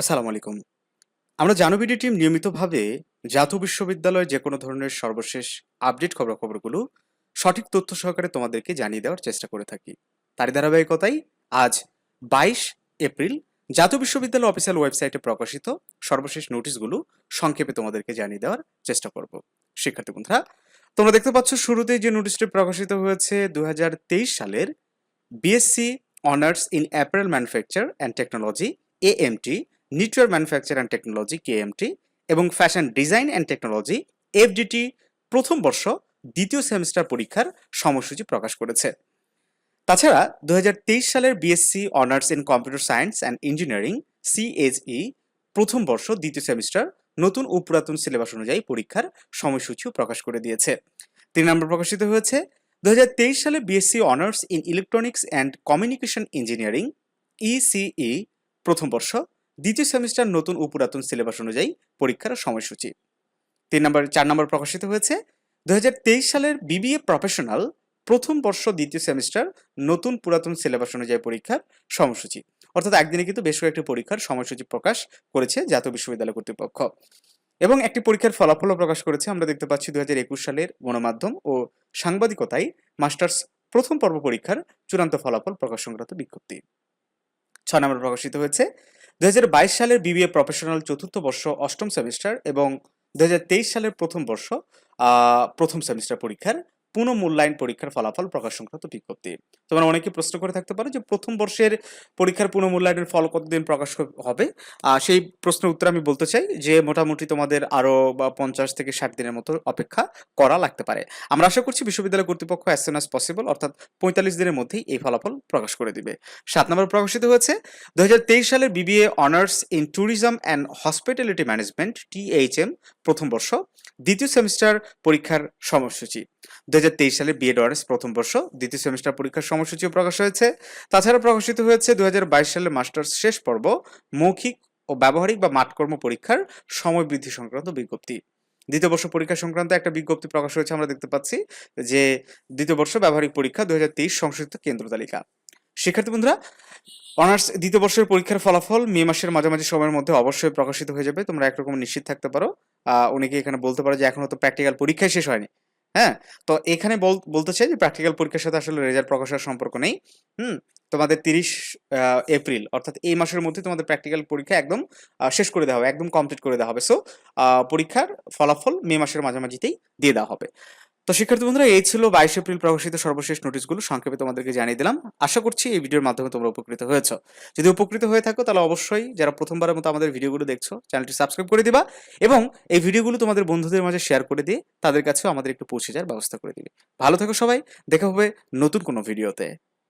আসসালামু আলাইকুম। আমরা জানবিডি টিম নিয়মিতভাবে জাতীয় বিশ্ববিদ্যালয়ে যে কোনো ধরনের সর্বশেষ আপডেট খবরাখবরগুলো সঠিক তথ্য সহকারে তোমাদেরকে জানিয়ে দেওয়ার চেষ্টা করে থাকি। তারই ধারাবাহিকতাই আজ বাইশ এপ্রিল জাতীয় বিশ্ববিদ্যালয় অফিসিয়াল ওয়েবসাইটে প্রকাশিত সর্বশেষ নোটিশগুলো সংক্ষেপে তোমাদেরকে জানিয়ে দেওয়ার চেষ্টা করব। শিক্ষার্থী বন্ধুরা, তোমরা দেখতে পাচ্ছ শুরুতে যে নোটিশটি প্রকাশিত হয়েছে দু হাজার তেইশ সালের BSc honours in apparel manufacture and technology, AMT. Knitwear manufacture and technology KMT এবং fashion design and technology FDT প্রথম বর্ষ, দ্বিতীয় সেমিস্টার পরীক্ষার সময়সূচি প্রকাশ করেছে। তাছাড়া দুহাজার তেইশ সালের BSc honours in computer science and engineering CHE প্রথম বর্ষ, দ্বিতীয় সেমিস্টার, নতুন ও পুরাতন সিলেবাস অনুযায়ী পরীক্ষার সময়সূচিও প্রকাশ করে দিয়েছে। তিন নম্বর প্রকাশিত হয়েছে, দুহাজার তেইশ সালে BSc honours in electronics and communication engineering ECE প্রথম বর্ষ দ্বিতীয় সেমিস্টার নতুন ও পুরাতন সিলেবাস অনুযায়ী পরীক্ষার সময়সূচি। তিন নম্বর, চার নম্বর প্রকাশিত হয়েছে। দুহাজার তেইশ সালের বিবিএ প্রফেশনাল প্রথম বর্ষ দ্বিতীয় সেমিস্টার নতুন পুরাতন সিলেবাস অনুযায়ী পরীক্ষার সময়সূচি। অর্থাৎ একদিনে কিন্তু বেশ কয়েকটি পরীক্ষার সময়সূচি প্রকাশ করেছে জাতীয় বিশ্ববিদ্যালয় কর্তৃপক্ষ। এবং একটি পরীক্ষার ফলাফলও প্রকাশ করেছে। আমরা দেখতে পাচ্ছি দুহাজার একুশ সালের গণমাধ্যম ও সাংবাদিকতায় মাস্টার্স প্রথম পর্ব পরীক্ষার চূড়ান্ত ফলাফল প্রকাশ সংক্রান্ত বিজ্ঞপ্তি। ছ নম্বর প্রকাশিত হয়েছে। দু হাজার বাইশ সালের বিবিএ প্রফেশনাল চতুর্থ বর্ষ অষ্টম সেমিস্টার এবং দু হাজার তেইশ সালের প্রথম বর্ষ প্রথম সেমিস্টার পরীক্ষার পুনঃমূল্যায়ন পরীক্ষার ফলাফল প্রকাশ সংক্রান্ত বিজ্ঞপ্তি। তোমরা অনেকে প্রশ্ন করে থাকতে পারো যে প্রথম বর্ষের পরীক্ষার পুনঃমূল্যায়নের ফল কতদিন প্রকাশ হবে? সেই প্রশ্নের উত্তর আমি বলতে চাই যে মোটামুটি তোমাদের আরও বা পঞ্চাশ থেকে ষাট দিনের মতো অপেক্ষা করা লাগতে পারে। আমরা আশা করছি বিশ্ববিদ্যালয় কর্তৃপক্ষ অ্যাজ সুন অ্যাজ পসিবল অর্থাৎ পঁয়তাল্লিশ দিনের মধ্যেই এই ফলাফল প্রকাশ করে দিবে। সাত নম্বর প্রকাশিত হয়েছে, দুই হাজার তেইশ সালের BBA honours in tourism and hospitality management THM প্রথম বর্ষ, দ্বিতীয় সেমিস্টার পরীক্ষার সময়সূচি। দুই হাজার তেইশ সালে বিএড অনার্স প্রথম বর্ষ, দ্বিতীয় সেমিস্টার পরীক্ষার সময়সূচিও প্রকাশ হয়েছে। তাছাড়া প্রকাশিত হয়েছে দুহাজার বাইশ সালে মাস্টার্স শেষ পর্ব, মৌখিক ও ব্যবহারিক বা মাঠকর্ম পরীক্ষার সময় বৃদ্ধি সংক্রান্ত বিজ্ঞপ্তি। দ্বিতীয় বর্ষ পরীক্ষা সংক্রান্ত একটা বিজ্ঞপ্তি প্রকাশ হয়েছে, আমরা দেখতে পাচ্ছি যে দ্বিতীয় বর্ষ ব্যবহারিক পরীক্ষা দুই হাজার তেইশ সংশোধিত কেন্দ্র তালিকা। শিক্ষার্থী বন্ধুরা অনার্স দ্বিতীয় বর্ষের পরীক্ষার ফলাফল মে মাসের মাঝামাঝি সময়ের মধ্যে অবশ্যই প্রকাশিত হয়ে যাবে। তোমরা একরকম নিশ্চিত থাকতে পারো। অনেকে এখানে বলতে পারো যে এখনও তো প্র্যাকটিক্যাল পরীক্ষাই শেষ হয়নি। হ্যাঁ? তো এখানে বল- বলতে চাই যে প্র্যাকটিক্যাল পরীক্ষার সাথে আসলে রেজাল্ট প্রকাশের সম্পর্ক নেই। হুম? তোমাদের তিরিশ এপ্রিল, অর্থাৎ এই মাসের মধ্যে তোমাদের প্র্যাকটিক্যাল পরীক্ষা একদম শেষ করে দেওয়া হবে, একদম কমপ্লিট করে দেওয়া হবে। সো পরীক্ষার ফলাফল মে মাসের মাঝামাঝিতেই দিয়ে দেওয়া হবে। তো শিক্ষার্থী বন্ধুরা, এই ছিল বাইশ এপ্রিল প্রকাশিত সর্বশেষ নোটিশগুলো। সংক্ষেপে তোমাদেরকে জানিয়ে দিলাম। আশা করছি এই ভিডিওর মাধ্যমে তোমরা উপকৃত হয়েছ। যদি উপকৃত হয়ে থাকো, তাহলে অবশ্যই যারা প্রথমবারের মতো আমাদের ভিডিওগুলো দেখছ, চ্যানেলটি সাবস্ক্রাইব করে দিবা এবং এই ভিডিওগুলো তোমাদের বন্ধুদের মাঝে শেয়ার করে দিয়ে তাদের কাছেও আমাদের একটু পৌঁছে যাওয়ার ব্যবস্থা করে দিবে। ভালো থাকো সবাই। দেখা হবে নতুন কোনো ভিডিওতে।